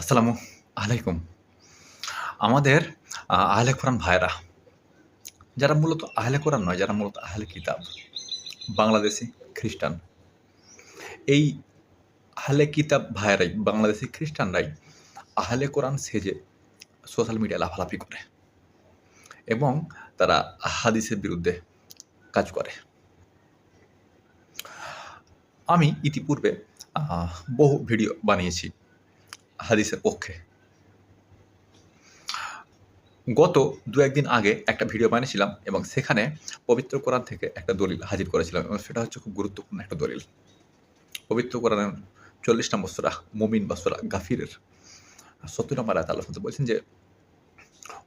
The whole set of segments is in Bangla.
আসসালামু আলাইকুম। আমাদের আহ, আহলে কোরআন ভাইরা যারা মূলত আহলে কোরআন নয় যারা মূলত আহলে কিতাব বাংলাদেশি খ্রিস্টান এই আহলে কিতাব ভাইরাই বাংলাদেশি খ্রিস্টানরাই আহলে কোরআন সেজে সোশ্যাল মিডিয়া লাফালাফি করে এবং তারা হাদিসের বিরুদ্ধে কাজ করে। আমি ইতিপূর্বে বহু ভিডিও বানিয়েছি। হাদিসের পক্ষে। গত দু একদিন আগে একটা ভিডিও বানিয়েছিলাম এবং সেখানে পবিত্র কোরআন থেকে একটা দলিল হাজির করেছিলাম এবং সেটা হচ্ছে খুব গুরুত্বপূর্ণ একটা দলিল। পবিত্র কোরআনের চল্লিশ নম্বর সোরা মুমিন বা সোরা গাফিরের সত্তর নম্বর আয়াত আল্লাহ বলছেন যে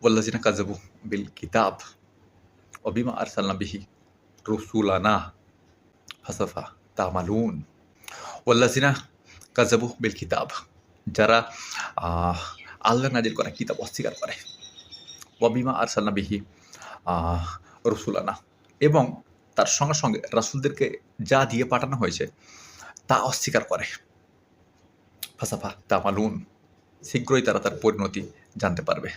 ওল্লাজিনা কাজাবু বিল কিতাব অবিমা আরসালনা বিহি রসুলানা ফাসাফা তামালুন। ওল্লাজিনা কাজাবু বিল কিতাব যারা আল্লাহ নাজিল করা কিতাব অস্বীকার করে। ওয়াবিমা আর সাল্লাবিহি রসুলানা। এবং তার সঙ্গে সঙ্গে রাসুলদেরকে যা দিয়ে পাঠানো হয়েছে, তা অস্বীকার করে। ফাসাফা তা মালুন শীঘ্রই তারা তার পরিণতি জানতে পারবে।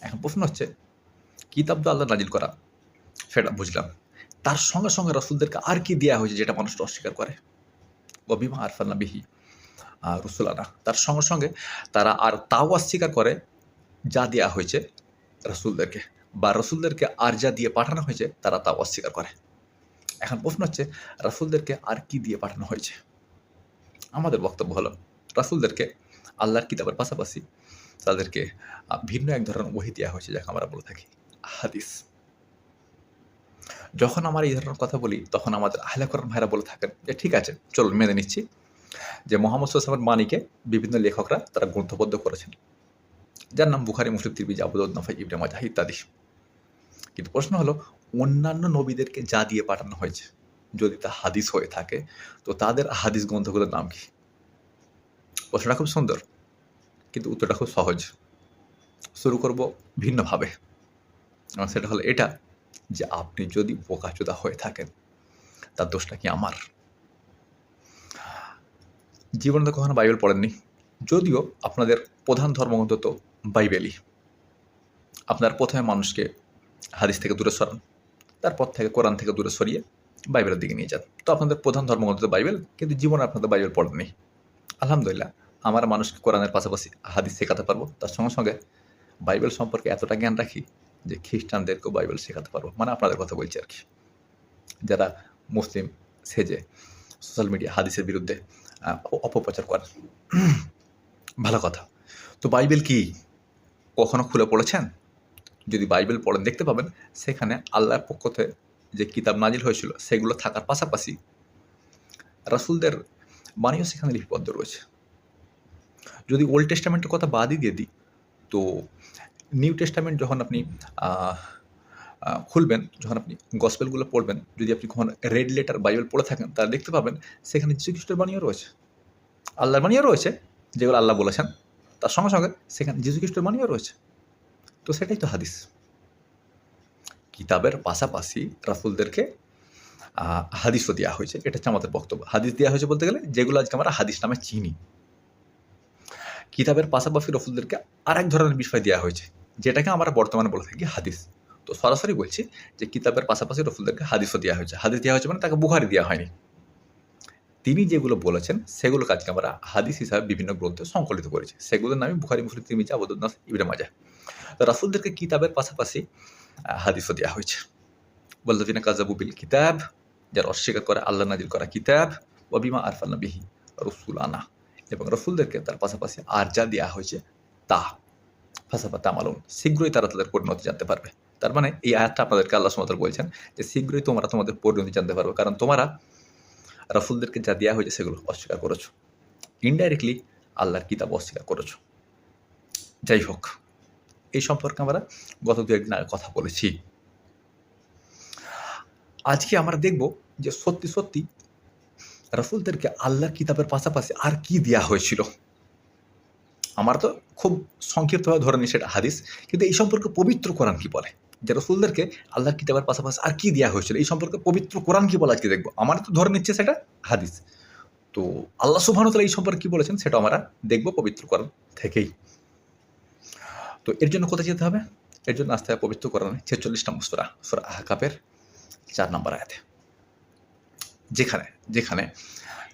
এখন প্রশ্ন হচ্ছে, কিতাব তো আল্লাহ নাজিল করা, সেটা বুঝলাম। তার সঙ্গে সঙ্গে রাসুলদেরকে আর কি দেওয়া হয়েছে যেটা মানুষটা অস্বীকার করে? ওয়াবিমা আর ফাল্লাবিহি রসুলানা। তার সঙ্গে সঙ্গে তারা আর তাও অস্বীকার করে যা দেওয়া হয়েছে রসুলদেরকে বা রসুলদেরকে আর যা দিয়ে পাঠানো হয়েছে তারা তাও অস্বীকার করে। এখন প্রশ্ন হচ্ছে, রাসুলদেরকে আর কি দিয়ে পাঠানো হয়েছে? আমাদের বক্তব্য হলো, রাসুলদেরকে আল্লাহর কিতাবের পাশাপাশি তাদেরকে ভিন্ন এক ধরনের ওহি দেওয়া হয়েছে যাকে আমরা বলে থাকি হাদিস। যখন আমরা এই ধরনের কথা বলি, তখন আমাদের আহলে কোরআন ভাইরা বলে থাকেন যে, ঠিক আছে, চলুন মেনে নিচ্ছি। যে মোহাম্মদ সাল্লামের মানিকে বিভিন্ন লেখকরা তারা গ্রন্থবদ্ধ করেছেন। যার নাম বুখারি, মুসলিম, তিরমিজি আবুদউদ নাফাই ইবনে মাজাহ ইত্যাদি। কিন্তু প্রশ্ন হলো, অন্যান্য নবীদেরকে যা দিয়ে পাঠানো হয়েছে, যদি তা হাদিস হয়ে থাকে, তো তাদের হাদিস গ্রন্থগুলোর নাম কি? প্রশ্নটা খুব সুন্দর, কিন্তু উত্তরটা খুব সহজ। শুরু করব ভিন্নভাবে। সেটা হলো এটা যে আপনি যদি বোকাচোদা হয়ে থাকেন, তার দোষটা কি আমার? জীবনে তো কখনো বাইবেল পড়েননি। যদিও আপনাদের প্রধান ধর্মগ্রন্থ তো বাইবেলই। আপনার প্রথমে মানুষকে হাদিস থেকে দূরে সরান, তারপর থেকে কোরআন থেকে দূরে সরিয়ে বাইবেলের দিকে নিয়ে যান। তো আপনাদের প্রধান ধর্মগ্রন্থ বাইবেল, কিন্তু জীবনে আপনাদের বাইবেল পড়েননি। আলহামদুলিল্লাহ, আমার মানুষকে কোরআনের পাশাপাশি হাদিস শেখাতে পারব। তার সঙ্গে সঙ্গে বাইবেল সম্পর্কে এতটা জ্ঞান রাখি যে খ্রিস্টানদেরকেও বাইবেল শেখাতে পারব। মানে আপনাদের কথা বলছি আর কি। যারা মুসলিম সেজে সোশ্যাল মিডিয়া হাদিসের বিরুদ্ধে অপপ্রচার করেন ভালো কথা। তো বাইবেল কি কখনো খুলে পড়েছেন? যদি বাইবেল পড়েন, দেখতে পাবেন সেখানে আল্লাহর পক্ষ থেকে যে কিতাব নাজিল হয়েছিল, সেগুলো থাকার পাশাপাশি রাসুলদের বাণীও সেখানে লিপিবদ্ধ রয়েছে। যদি ওল্ড টেস্টামেন্টের কথা বাদই দিয়ে দিই, তো নিউ টেস্টামেন্ট যখন আপনি খুলবেন, যখন আপনি গসপেলগুলো পড়বেন, যদি আপনি কখন রেড লেটার বাইবেল পড়ে থাকেন, তাহলে দেখতে পাবেন সেখানে যীশু খ্রিস্টের বাণীও রয়েছে। আল্লাহর বাণীও রয়েছে, যেগুলো আল্লাহ বলেছেন। তার সঙ্গে সঙ্গে সেখানে যীশু খ্রিস্টের বাণীও রয়েছে। তো সেটাই তো হাদিস। কিতাবের পাশাপাশি রাসুলদেরকে হাদিসও দেওয়া হয়েছে। এটা হচ্ছে আমাদের বক্তব্য। হাদিস দেওয়া হয়েছে বলতে গেলে, যেগুলো আজকে আমরা হাদিস নামে চিনি। কিতাবের পাশাপাশি রফুলদেরকে আর এক ধরনের বিষয় দেওয়া হয়েছে, যেটাকে আমরা বর্তমানে বলে থাকি হাদিস। তো সরাসরি বলছি যে কিতাবের পাশাপাশি রসুলদেরকে হাদিসও দেওয়া হয়েছে। হাদিস দেওয়া হয়েছে মানে তাকে বুখারি দেওয়া হয়নি। তিনি যেগুলো বলেছেন সেগুলো কাজকে আমরা হাদিস হিসাবে বিভিন্ন গ্রন্থে সংকলিত করেছি। সেগুলোর নামে বুখারি, মুসলিম, তিরমিজি আবুদুল্লাহ ইবনে মাজা তো রাসুলদেরকে কিতাবের পাশাপাশি হাদিসও দেওয়া হয়েছে। বল্লদিনা কাজাবু বিল কিতাব, যারা অস্বীকার করে, আল্লাহ নাজিল করা কিতাব ওয়াবিমা আরফাল্লা বিহি রসুল আনা এবং রসুলদেরকে তার পাশাপাশি আর যা দেওয়া হয়েছে, তা ফাঁসাফা তামালুন শীঘ্রই তারা তাদের পরিণতি জানতে পারবে। তার মানে এই আয়াতটা আপনাদেরকে আল্লাহ সুমতল বলছেন যে শীঘ্রই তোমরা তোমাদের পরিণতি জানতে পারবে। কারণ তোমরা রাসুলদেরকে যা দেওয়া হয়েছে সেগুলো অস্বীকার করেছ। ইনডাইরেক্টলি আল্লাহর কিতাব অস্বীকার করেছ। যাই হোক, এই সম্পর্কে আমরা গত দু একদিন আগে কথা বলেছি। আজকে আমরা দেখব যে সত্যি সত্যি রাসুলদেরকে আল্লাহর কিতাবের পাশাপাশি আর কি দেওয়া হয়েছিল। আমার তো খুব সংক্ষিপ্তভাবে ধরে নিই সেটা হাদিস, কিন্তু এই সম্পর্কে পবিত্র কোরআন কি বলে? যে রসুলদেরকে আল্লাহর কিতাবের পাশাপাশি আর কি দেওয়া হয়েছিল? এই সম্পর্কে পবিত্র কোরআন কি বলে আজকে দেখব। আমার তো ধরে নিচ্ছে সেটা হাদিস। তো আল্লাহ সুবহানতালা এই সম্পর্কে কী বলেছেন সেটা আমরা দেখব পবিত্র কোরআন থেকেই। তো এর জন্য কোথায় যেতে হবে? এর জন্য আসতে পবিত্র কোরআনে, ছেচল্লিশ নম্বর সুরা সুরা আহকাপের চার নম্বর আয়াতে। যেখানে যেখানে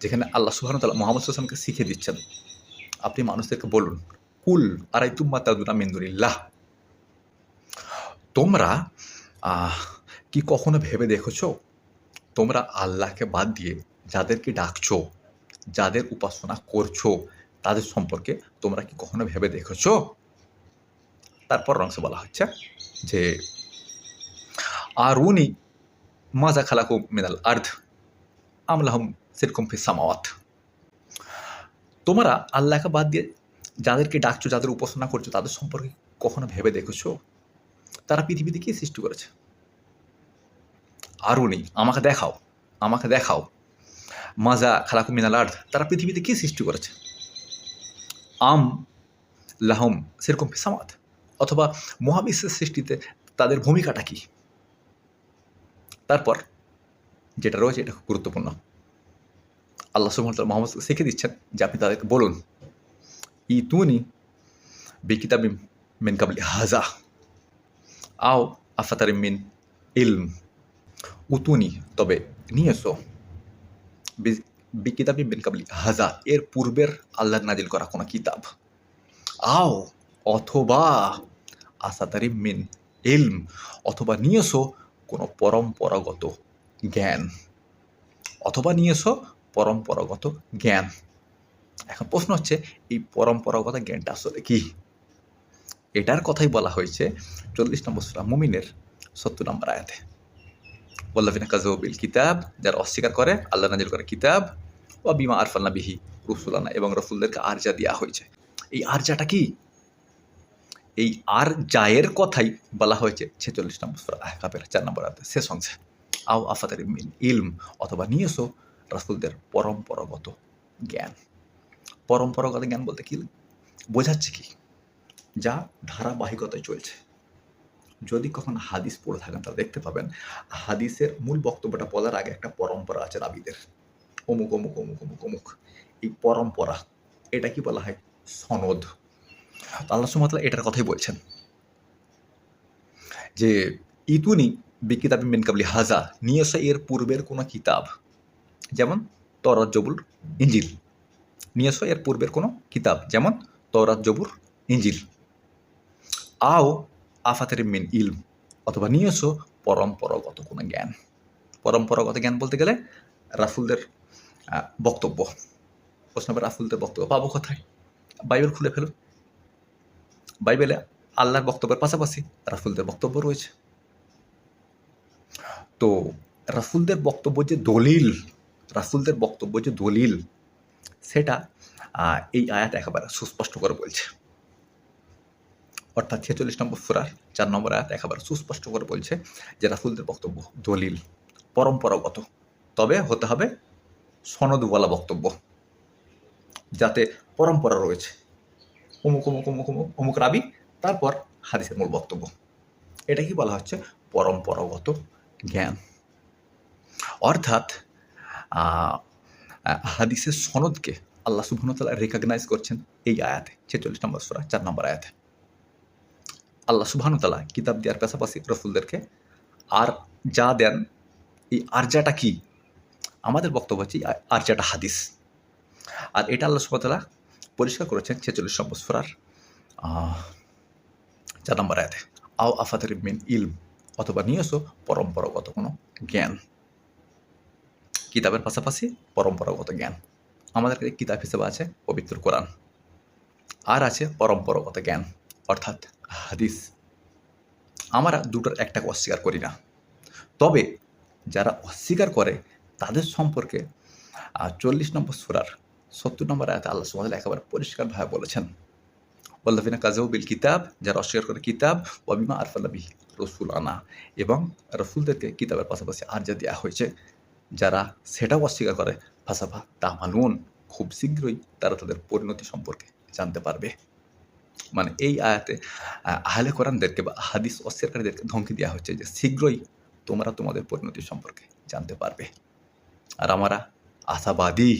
যেখানে আল্লাহ সুবহানতাল্লাহ মোহাম্মদ সুসলামকে শিখে দিচ্ছেন। আপনি মানুষদেরকে বলুন, কুল আর আরাই তুম্মা তাদুনা মিন্দুলিল্লাহ তোমরা কি কখনো ভেবে দেখেছ? তোমরা আল্লাহকে বাদ দিয়ে যাদেরকে ডাকছো, যাদের উপাসনা করছ, তাদের সম্পর্কে তোমরা কি কখনো ভেবে দেখেছ? তারপর অংশে বলা হচ্ছে যে আর উনি মাজা খালাকু মিনাল আর্ধ আমলাহম সেরকম ফি সামাওয়াত। তোমরা আল্লাহকে বাদ দিয়ে যাদেরকে ডাকছো, যাদের উপাসনা করছ, তাদের সম্পর্কে কখনো ভেবে দেখেছ? তারা পৃথিবীতে কি সৃষ্টি করেছে? আরুনি আমাকে দেখাও। আমাকে দেখাও। মাজা খালাকু মিনাল আর্ধ তারা পৃথিবীতে কি সৃষ্টি করেছে? আম, লাহম, সেরকম ফিসামাত অথবা মহাবিশ্বের সৃষ্টিতে তাদের ভূমিকাটা কি? তারপর যেটা রয়েছে এটা খুব গুরুত্বপূর্ণ। আল্লাহ সুমত মোহাম্মদ শিখে দিচ্ছেন যে আপনি তাদেরকে বলুন ই তুনি বিকিতাবিম মিন কাবলি হাজা। আও আফাতারি মিন ইলম, উতুনি, তবে নিয়ে এসো বিকিতাবি মিন কাবলি হাজা এর পূর্বের আল্লাহ নাজিল করা কোনো কিতাব। আও, অথবা আসাতারি মিন ইলম, অথবা নিয়ে কোনো পরম্পরাগত জ্ঞান। অথবা নিয়ে পরম্পরাগত জ্ঞান। এখন প্রশ্ন হচ্ছে, এই পরম্পরাগত জ্ঞানটা আসলে কি? এটার কথাই বলা হয়েছে চল্লিশ নম্বর সুরা মুমিনের সত্তর নম্বর আয়াতে। বল্লাফিনা কাজবিল কিতাব, যারা অস্বীকার করে, আল্লাহ নাজিল করে কিতাব ও বিমা আরফাল্লা বিহি রসুলানা, এবং রসুলদেরকে আরজা দেওয়া হয়েছে। এই আরজাটা কি? এই আর জায়ের কথাই বলা হয়েছে ছেচল্লিশ নম্বর সুরা আহকাপের চার নম্বর আয়াতে। শেষ অংশে আও আফাতার ইলম, অথবা নিয়ে এসো রাসুলদের পরম্পরাগত জ্ঞান। পরম্পরাগত জ্ঞান বলতে কি? বোঝাচ্ছে কি? যা ধারাবাহিকতায় চলছে। যদি কখনো হাদিস পড়ে থাকেন, তাহলে দেখতে পাবেন, হাদিসের মূল বক্তব্যটা বলার আগে একটা পরম্পরা আছে রাবিদের। অমুক অমুক অমুক অমুক অমুক। এই পরম্পরা, এটা কি বলা হয়? সনদ। আল্লাহ সুমতলা এটার কথাই বলছেন। যে, ইতুনি বিকিতাবি মিন কাবলি হাজা, নিয়ে এসো এর পূর্বের কোনো কিতাব। যেমন তরাত ইঞ্জিল নিয়ে এসো এর পূর্বের কোনো কিতাব। যেমন তরাত ইঞ্জিল আও আফাতের মিন ইলম অথবা নিয়ে এসো পরম্পরাগত কোনো জ্ঞান। পরম্পরাগত জ্ঞান বলতে গেলে রাসুলদের আহ, বক্তব্য। প্রশ্ন হবে রাসুলদের বক্তব্য পাবো কোথায়? বাইবেল খুলে ফেলুন। বাইবেলে আল্লাহর বক্তব্যের পাশাপাশি রাসুলদের বক্তব্য রয়েছে। তো রাসুলদের বক্তব্য যে দলিল রাসুলদের বক্তব্য যে দলিল সেটা এই আয়াত একেবারে সুস্পষ্ট করে বলছে। অর্থাৎ ছেচল্লিশ নম্বর সুরার চার নম্বর আয়াত একেবারে সুস্পষ্ট করে বলছে যে রাসুলদের বক্তব্য, দলিল, পরম্পরাগত। তবে হতে হবে সনদওয়ালা বক্তব্য, যাতে পরম্পরা রয়েছে। অমুক অমুক অমুক অমুক অমুক রাবি, তারপর হাদিসের মূল বক্তব্য। এটা কি বলা হচ্ছে? পরম্পরাগত জ্ঞান। অর্থাৎ হাদিসের সনদকে আল্লাহ সুবহানতাল্লাহ রেকগনাইজ করছেন এই আয়াতে, ছেচল্লিশ নম্বর সুরা, চার নম্বর আয়াতে। আল্লাহ সুবহানতাল্লাহ কিতাব দেওয়ার পাশাপাশি রসুলদেরকে আর যা দেন, এই আরজাটা কি? আমাদের বক্তব্য হচ্ছে এই আরজাটা হাদিস। আর এটা আল্লাহ সুবহানতাল্লাহ পরিষ্কার করেছেন ছেচল্লিশ নম্বর সুরার চার নম্বর আয়াতে। আও আফাতের মিন ইলম, অথবা নিয়ে এসো পরম্পরাগত কোনো জ্ঞান। কিতাবের পাশাপাশি পরম্পরাগত জ্ঞান। আমাদের কাছে কিতাব হিসেবে আছে পবিত্র কোরআন। আর আছে পরম্পরাগত জ্ঞান, অর্থাৎ হাদিস। আমরা দুটোর একটাকে অস্বীকার করি না। তবে যারা অস্বীকার করে, তাদের সম্পর্কে চল্লিশ নম্বর সুরার সত্তর নম্বর আয়াতে আল্লাহ সুমাদ একেবারে পরিষ্কারভাবে বলেছেন ওল্লাফিনা কাজাউ বিল কিতাব যারা অস্বীকার করে কিতাব ওয়াবিমা আরফাল্লাবি রসুল আনা এবং রসুলদেরকে কিতাবের পাশাপাশি আর যা দেওয়া হয়েছে, যারা সেটাও অস্বীকার করে, ফাসাফা তামালুন খুব শীঘ্রই তারা তাদের পরিণতি সম্পর্কে জানতে পারবে। মানে এই আয়াতে আহলে কোরআনদেরকে বা হাদিস অস্বীকারীদেরকে ধমকি দেওয়া হচ্ছে যে শীঘ্রই তোমরা তোমাদের পরিণতি সম্পর্কে জানতে পারবে। আর আমরা আশাবাদী